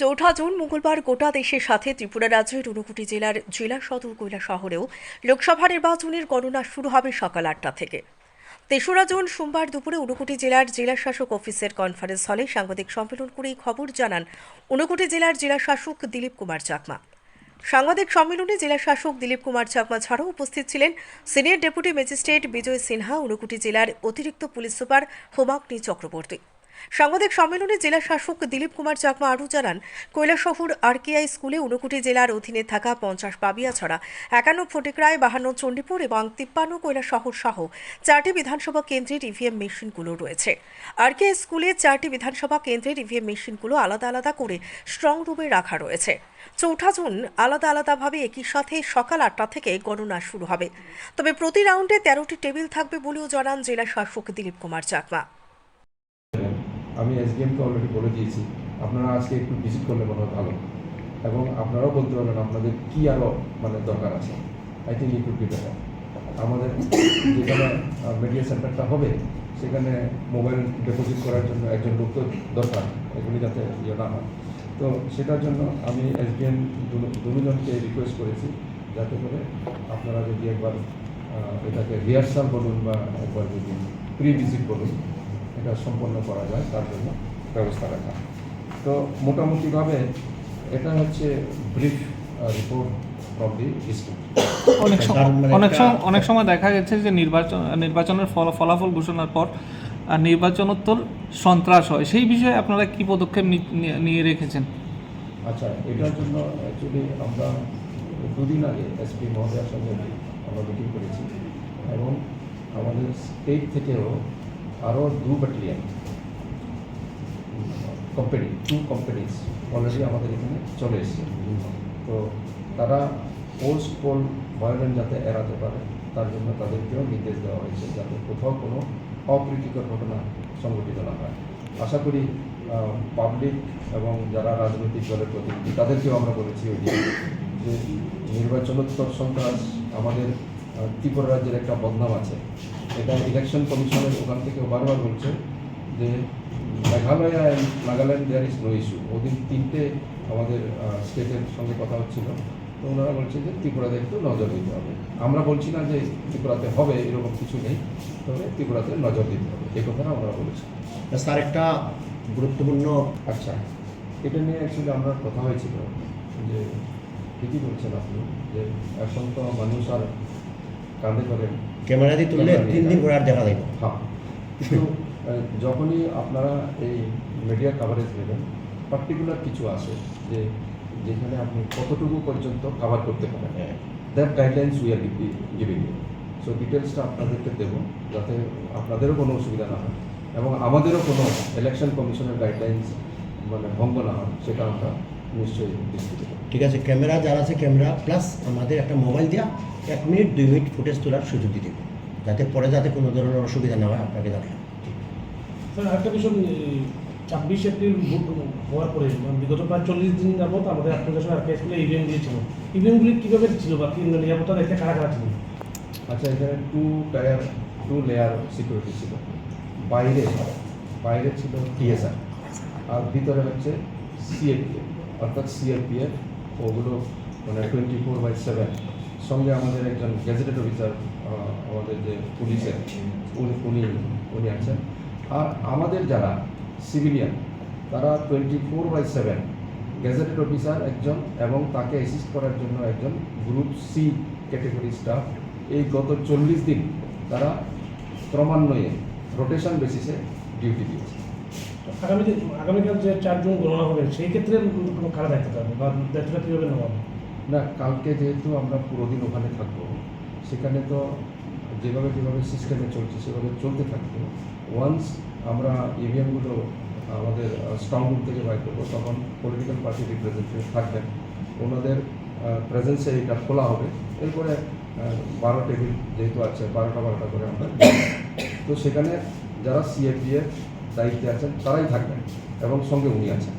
চৌঠা জুন, মঙ্গলবার গোটা দেশের সাথে ত্রিপুরা রাজ্যের ঊনকোটি জেলার জেলা সদর কৈলা শহরেও লোকসভা নির্বাচনের গণনা শুরু হবে সকাল আটটা থেকে। তেসরা জুন, সোমবার দুপুরে ঊনকোটি জেলার জেলা শাসক অফিসের কনফারেন্স হলে সাংবাদিক সম্মেলন করে এই খবর জানান ঊনকোটি জেলার জেলা শাসক দিলীপ কুমার চাকমা। সাংবাদিক সম্মেলনে জেলা শাসক দিলীপ কুমার চাকমা ছাড়াও উপস্থিত ছিলেন senior deputy magistrate Bijoy Sinha, Unakoti জেলার অতিরিক্ত পুলিশ সুপার হোমাগ্নি চক্রবর্তী। সাংবাদিক সম্মেলনে জেলা শাসক দিলীপ কুমার চাকমা আরও জানান, কৈলাসহর আরকেআই স্কুলে ঊনকোটি জেলার অধীনে থাকা পঞ্চাশ পাবিয়া ছাড়া একান্ন ফটিকরায় বাহান্ন চণ্ডীপুর এবং তিপ্পান্ন কৈলাসহর সহ চারটি বিধানসভা কেন্দ্রের ইভিএম মেশিনগুলো রয়েছে। আরকেআই স্কুলে চারটি বিধানসভা কেন্দ্রের ইভিএম মেশিনগুলো আলাদা আলাদা করে স্ট্রং রুমে রাখা রয়েছে। চৌঠা জুন আলাদা আলাদাভাবে একই সাথে সকাল আটটা থেকে গণনা শুরু হবে। তবে প্রতি রাউন্ডে তেরোটি টেবিল থাকবে বলেও জানান জেলা শাসক দিলীপ কুমার চাকমা। আমি এসডিএমকে অলরেডি বলে দিয়েছি। আপনারা আজকে একটু ভিজিট করলে মনে হয় ভালো। এবং আপনারাও বলতে পারবেন আপনাদের কী আরও মানে দরকার আছে। আই থিঙ্ক বি বেটার আমাদের যেখানে মিডিয়া সেন্টারটা হবে, সেখানে মোবাইল ডিপোজিট করার জন্য একজন লোক তো দরকার, এগুলি যাতে ইয়ে না হয়। তো সেটার জন্য আমি এসডিএম দুজনকে রিকোয়েস্ট করেছি, যাতে করে আপনারা যদি একবার এটাকে রিহার্সাল বলুন বা একবার যদি প্রি ভিজিট বলুন এটা সম্পন্ন করা যায় তার জন্য ব্যবস্থা রাখা। তো মোটামুটিভাবে এটা হচ্ছে ব্রিফ রিপোর্ট অনেক সম- মানে অনেক সময় অনেক সময় দেখা গেছে যে নির্বাচন নির্বাচনের ফল- ফলাফল ঘোষণার পর আর নির্বাচনোত্তর সন্ত্রাস হয়। সেই বিষয়ে আপনারা কি পদক্ষেপ নি- নিয়ে- নিয়ে রেখেছেন? আচ্ছা এটার জন্য অ্যাকচুয়ালি আমরা দুদিন আগে এসপি মহোদয়ের সঙ্গে আমরা মিটিং করেছি। এবং আমাদের স্টেট থেকেও আরও দু battalion company two companies already আমাদের এখানে চলে এসেছে। তো তারা পোস্ট পোল ভায়োলেন্স যাতে এড়াতে পারে, তার জন্য তাদেরকেও নির্দেশ দেওয়া হয়েছে যাতে কোথাও কোনো অপ্রীতিকর ঘটনা সংঘটিত না হয়। আশা করি পাবলিক এবং যারা রাজনৈতিক দলের প্রতিনিধি, তাদেরকেও আমরা বলেছি ওই যে নির্বাচনোত্তর সন্ত্রাস আমাদের ত্রিপুরা রাজ্যের একটা বদনাম আছে। এটা ইলেকশন কমিশনের ওখান থেকে বারবার বলছে যে Meghalaya and Nagaland there is no issue ওদিন তিনটে আমাদের স্টেটের সঙ্গে কথা হচ্ছিল। তো ওনারা বলছে যে ত্রিপুরাতে একটু নজর দিতে হবে। আমরা বলছি না যে ত্রিপুরাতে হবে এরকম কিছু নেই। তবে ত্রিপুরাতে নজর দিতে হবে। এ কথাটা আমরা বলেছি স্যার একটা গুরুত্বপূর্ণ আচ্ছা। এটা নিয়ে অ্যাকচুয়ালি আমরা কথা হয়েছিল যে ঠিকই বলছেন আপনি যে এখন তো মানুষ আর ক্যামেরা দিয়ে তুললে তিন দিন করে আর দেখা যাবে হ্যাঁ। কিন্তু যখনই আপনারা এই মিডিয়া কাভারেজ নেবেন পার্টিকুলার কিছু আছে যে যেখানে আপনি কতটুকু পর্যন্ত কাভার করতে পারেন। হ্যাঁ। That guidelines we are giving you so ডিটেলসটা আপনাদেরকে দেব যাতে আপনাদেরও কোনো অসুবিধা না হয় এবং আমাদেরও কোনো ইলেকশন কমিশনের গাইডলাইন্স মানে ভঙ্গ না হয় সেটা আমরা নিশ্চয়ই দৃষ্টিতে ঠিক আছে? ক্যামেরা যারা আছে ক্যামেরা প্লাস আমাদের একটা মোবাইল দেওয়া এক মিনিট দুই মিনিট ফুটেজ তোলার সুযোগ দিতে। যাতে পরে যাতে কোনো ধরনের অসুবিধা না হয় আপনাকে জানাই। স্যার আরেকটা বিষয় ছাব্বিশ এপ্রিল ভোট হওয়ার পরে মানে বিগত প্রায় চল্লিশ দিন যাবত আমাদের অ্যাপ্লিকেশন আর স্কুলে ইভিএম দিয়েছিল। ইভিএমগুলি কীভাবে ছিল বা কি নিরাপত্তা দেখতে কারা কারা ছিল? আচ্ছা এখানে two tier two layer security ছিল। বাইরে বাইরে ছিল টিএসআর আর ভিতরে হচ্ছে সিএপিএফ অর্থাৎ সিএপিএফ ওগুলো মানে টোয়েন্টি ফোর বাই সেভেন সঙ্গে আমাদের একজন গেজেটেড অফিসার আমাদের যে পুলিশের উনি উনি আছেন। আর আমাদের যারা সিভিলিয়ান তারা twenty four by seven gazetted officer একজন এবং তাকে অ্যাসিস্ট করার জন্য একজন গ্রুপ সি ক্যাটেগরি স্টাফ এই গত চল্লিশ দিন তারা ক্রমান্বয়ে রোটেশন বেসিসে ডিউটি দিয়েছে। আগামীতে আগামীকাল যে চারজন গণনা হবে, সেই ক্ষেত্রে কারা দায়িত্ব থাকবে বা দায়িত্বটা কীভাবে নেওয়া হবে? না, কালকে যেহেতু আমরা পুরো দিন ওখানে থাকব, সেখানে তো যেভাবে যেভাবে সিস্টেমে চলছে, সেভাবে চলতে থাকবে। ওয়ান্স আমরা ইভিএমগুলো আমাদের স্ট্রং রুম থেকে বাইর করব, তখন পলিটিক্যাল পার্টি রিপ্রেজেন্টেটিভ থাকবেন। ওনাদের প্রেজেন্সে এটা খোলা হবে। এরপরে বারো টেবিল যেহেতু আছে বারোটা বারোটা করে আমরা তো সেখানে যারা সিএপিএফ দায়িত্বে আছেন তারাই থাকবেন এবং সঙ্গে উনি আছেন।